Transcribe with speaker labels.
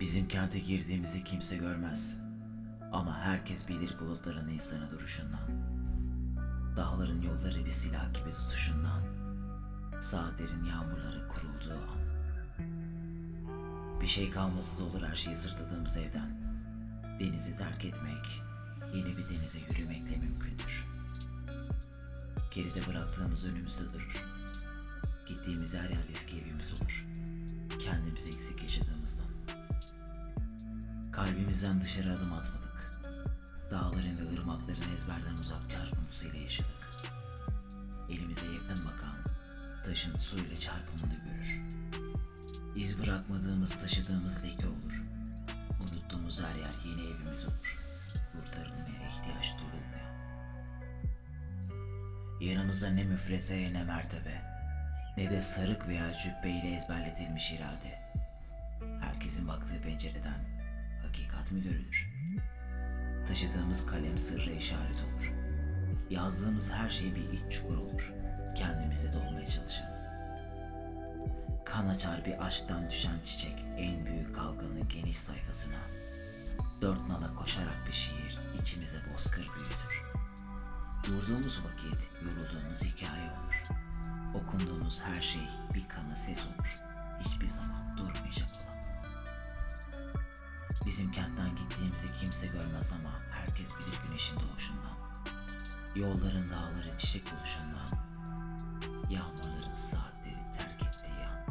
Speaker 1: Bizim kente girdiğimizi kimse görmez. Ama herkes bilir bulutların insanı duruşundan. Dağların yolları bir silah gibi tutuşundan. Saatlerin yağmurları kurulduğu an. Bir şey kalması da olur her şeyi sırtladığımız evden. Denizi terk etmek, yeni bir denize yürümekle mümkündür. Geride bıraktığımız önümüzde durur. Gittiğimiz her yer eski evimiz olur. Kendimizi eksik yaşadığımızdan. Kalbimizden dışarı adım atmadık. Dağların ve ırmakların ezberden uzak çarpıntısıyla yaşadık. Elimize yakın bakan, taşın suyla çarpımını görür. İz bırakmadığımız taşıdığımız leke olur. Unuttuğumuz her yer yeni evimiz olur. Kurtarılmaya ihtiyaç duyulmuyor. Yanımızda ne müfreze ne mertebe, ne de sarık veya cübbeyle ezberletilmiş irade. Herkesin baktığı pencereden hakikat mi görülür? Taşıdığımız kalem sırra işaret olur. Yazdığımız her şey bir iç çukur olur. Kendimize dolmaya çalışan. Kan açar bir aşktan düşen çiçek en büyük kavganın geniş sayfasına. Dört nala koşarak bir şiir içimize bozkır büyütür. Durduğumuz vakit yorulduğumuz hikaye olur. Okunduğumuz her şey bir kana ses olur. Bizim kentten gittiğimizi kimse görmez ama herkes bilir güneşin doğuşundan. Yolların dağları çiçek oluşundan. Yağmurların saatleri terk ettiği an.